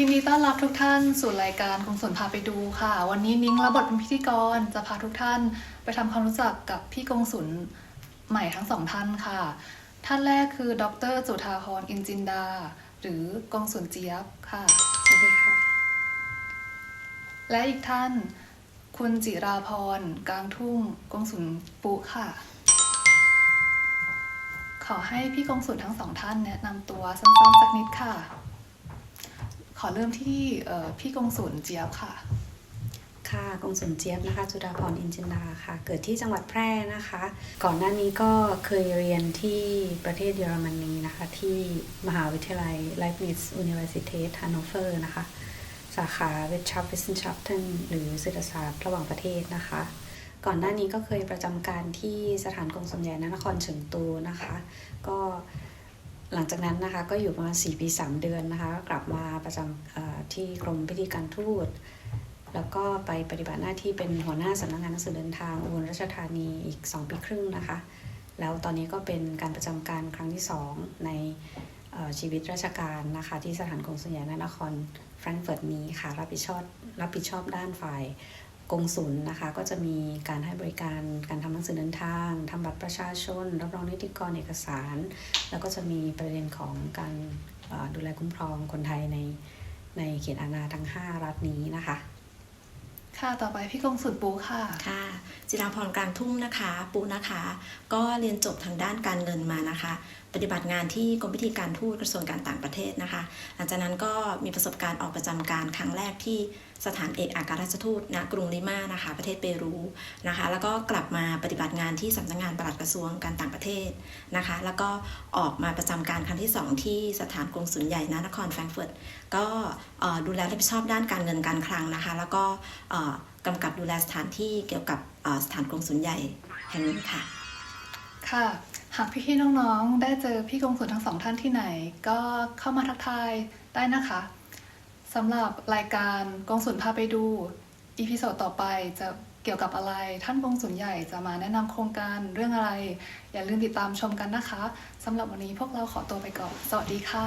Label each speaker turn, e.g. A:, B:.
A: ยินดีต้อนรับทุกท่านสู่รายการกงสุนพาไปดูค่ะ วันนี้นิ้งรับบทเป็นพิธีกรจะพาทุกท่านไปทำความรู้จักกับพี่กงสุนใหม่ทั้งสองท่านค่ะ ท่านแรกคือดรจุธาพรอินจินดา หรือกงสุนเจี๊ยบค่ะ
B: สวัสดีค่ะ
A: และอีกท่าน คุณจิราพรกลางทุ่งกงสุนปุค่ะ ขอให้พี่กงสุนทั้งสองท่านแนะนำตัวสั้นๆสักนิดค่ะ ขอเริ่มที่พี่กงสุนเจี๊ยบค่ะ
B: ค่ะกงสุนเจี๊ยบนะคะ จุฬาภรอินจินดาค่ะ เกิดที่จังหวัดแพร่นะคะ ก่อนหน้านี้ก็เคยเรียนที่ประเทศเยอรมนีนะคะ ที่มหาวิทยาลัย Leibniz Universität Hannover นะคะ สาขา Wirtschaftswissenschaften หรือเศรษฐศาสตร์ระหว่างประเทศนะคะ ก่อนหน้านี้ก็เคยประจำการที่สถานกงสุลใหญ่นครเฉิงตูนะคะ ก็ หลังจากนั้นนะคะก็อยู่ประมาณ 4 ปี 3 เดือนนะคะก็กลับมาประจำที่กรมพิธีการทูต แล้วก็ไปปฏิบัติหน้าที่เป็นหัวหน้าสำนักงานหนังสือเดินทางอุบลราชธานีอีก 2 ปีครึ่งนะคะ แล้วตอนนี้ก็เป็นการประจำการครั้งที่ 2 ในชีวิตราชการนะคะที่สถานกงสุลใหญ่ณนครแฟรงก์เฟิร์ตนี้ค่ะรับผิดชอบรับผิดชอบด้านฝ่าย กงสุลนะคะก็จะมีการให้บริการการทำหนังสือเดินทางทำบัตรประชาชน รับรองนิติกรเอกสาร แล้วก็จะมีประเด็นของการเอ่อดูแลคุ้มครองคนไทยในในเขตอาณาทั้ง 5 รัฐนี้นะคะ
A: ค่ะต่อไปพี่กงสุนปุค่ะ
C: ค่ะ จิราพรกลางทุ่งนะคะ ปูนะคะ ก็เรียนจบทางด้านการเงินมานะคะ ปฏิบัติงานที่กรมพิธีการทูตกระทรวงการต่างประเทศนะคะ หลังจากนั้นก็มีประสบการณ์ออกประจำการครั้งแรกที่สถานเอกอัครราชทูตณกรุงลิมานะคะ ประเทศเปรูนะคะ แล้วก็กลับมาปฏิบัติงานที่สำนักงานปลัดกระทรวงการต่างประเทศนะคะ แล้วก็ออกมาประจำการครั้งที่สองที่สถานกงสุลใหญ่ณนครแฟรงก์เฟิร์ตก็ดูแลรับผิดชอบด้านการเงินการคลังนะคะ แล้วก็เอ่อกำกับดูแลสถานที่เกี่ยวกับสถานกงสุลใหญ่แห่งนี้ค่ะ
A: ค่ะ หากพี่ๆน้องๆ ได้เจอพี่กงสุนทั้งสองท่านที่ไหน ก็เข้ามาทักทายได้นะคะสำหรับรายการกงสุนพาไปดูอีพิโซดต่อไปจะเกี่ยวกับอะไร ท่านกงสุนใหญ่จะมาแนะนำโครงการเรื่องอะไร อย่าลืมติดตามชมกันนะคะสำหรับวันนี้พวกเราขอตัวไปก่อน สวัสดีค่ะ